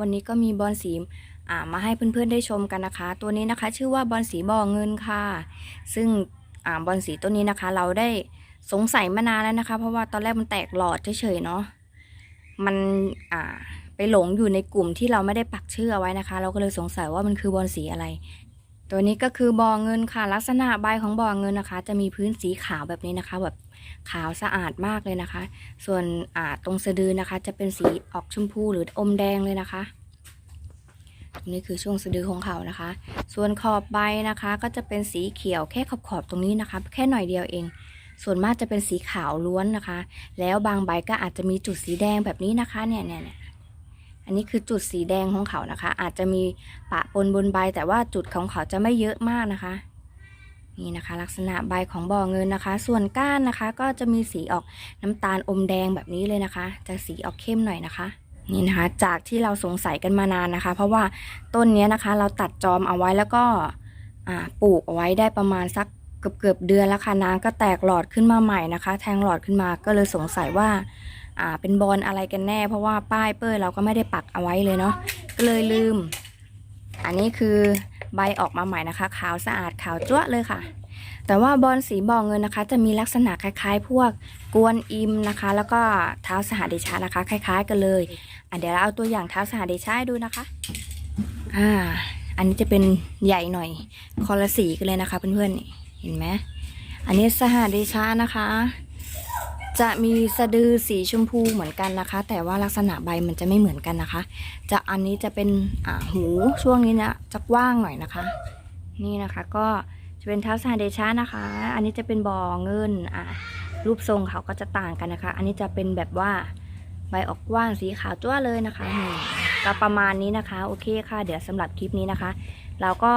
วันนี้ก็มีบอลสีอ่ามาให้เพื่อนๆได้ชมกันนะคะ ตัวนี้นะคะ ชื่อว่าบอลสีบ่อเงินค่ะ ซึ่งอ่าบอลสีตัวนี้นะคะ เราได้สงสัยมานานแล้วนะคะ เพราะว่าตอนแรกมันแตกหลอดเฉยๆเนาะมันอ่าไปหลงอยู่ในกลุ่มที่เราไม่ได้ปักชื่อเอาไว้นะคะ เราก็เลยสงสัยว่ามันคือบอลสีอะไร ตัวนี้ก็คือบ่อเงินค่ะ ลักษณะใบของบ่อเงินนะคะ จะมีพื้นสีขาวแบบนี้นะคะ แบบขาวสะอาดมากเลยนะคะ ส่วนอ่าตรงสะดือนะคะ จะเป็นสีออกชมพูหรืออมแดงเลยนะคะตรงนี้คือช่วงสะดือของเขานะคะ ส่วนขอบใบนะคะ ก็จะเป็นสีเขียวแค่ขอบขอบๆตรงนี้นะคะ แค่หน่อยเดียวเอง ส่วนมากจะเป็นสีขาวล้วนนะคะ แล้วบางใบก็อาจจะมีจุดสีแดงแบบนี้นะคะเนี่ยเนี่ย นี่ยอันนี้คือจุดสีแดงของเขานะคะ อาจจะมีปะปนบนใบแต่ว่าจุดของเขาจะไม่เยอะมากนะคะ นี่นะคะ ลักษณะใบของบ่อเงินนะคะ ส่วนก้านนะคะ ก็จะมีสีออกน้ำตาลอมแดงแบบนี้เลยนะคะ จะสีออกเข้มหน่อยนะคะนี่นะคะ จากที่เราสงสัยกันมานานนะคะ เพราะว่าต้นนี้นะคะ เราตัดจอมเอาไว้แล้วก็ปลูกเอาไว้ได้ประมาณสักเกือบเกือบเดือนแล้วค่ะนางก็แตกหลอดขึ้นมาใหม่นะคะ แทงหลอดขึ้นมาก็เลยสงสัยว่า อ่าเป็นบอลอะไรกันแน่ เพราะว่าป้ายเป้ยเราก็ไม่ได้ปักเอาไว้เลยเนาะก็เลยลืม อันนี้คือใบออกมาใหม่นะคะ ขาวสะอาดขาวจ้วเลยค่ะ แต่ว่าบอลสีบอเงินนะคะ จะมีลักษณะคล้ายๆ พวกกวนอิมนะคะ แล้วก็เท้าสหเดชะนะคะ คล้าย ๆ กันเลยอะเดี๋ยวเราเอาตัวอย่างเท้าสหเดชะให้ดูนะคะอ่าอันนี้จะเป็นใหญ่หน่อยคอละสีกันเลยนะคะเพื่อนๆเห็นไหมอันนี้สหเดชะนะคะ จะมีสะดือสีชมพูเหมือนกันนะคะ แต่ว่าลักษณะใบมันจะไม่เหมือนกันนะคะ จะอันนี้จะเป็นหูช่วงนี้นะจะกว้างหน่อยนะคะ นี่นะคะก็จะเป็นเท้าสหเดชะนะคะ อันนี้จะเป็นบ่อเงินอะรูปทรงเขาก็จะต่างกันนะคะ อันนี้จะเป็นแบบว่าใบออกกว้างสีขาวจ้วเลยนะคะก็ประมาณนี้นะคะ โอเคค่ะ เดี๋ยวสำหรับคลิปนี้นะคะ เราก็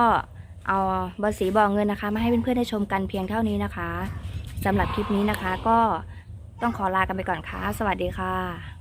เอาบอสีบ่อเงินนะคะ มาให้เพื่อนๆได้ชมกันเพียงเท่านี้นะคะสำหรับคลิปนี้นะคะก็ ต้องขอลากันไปก่อนค่ะ สวัสดีค่ะ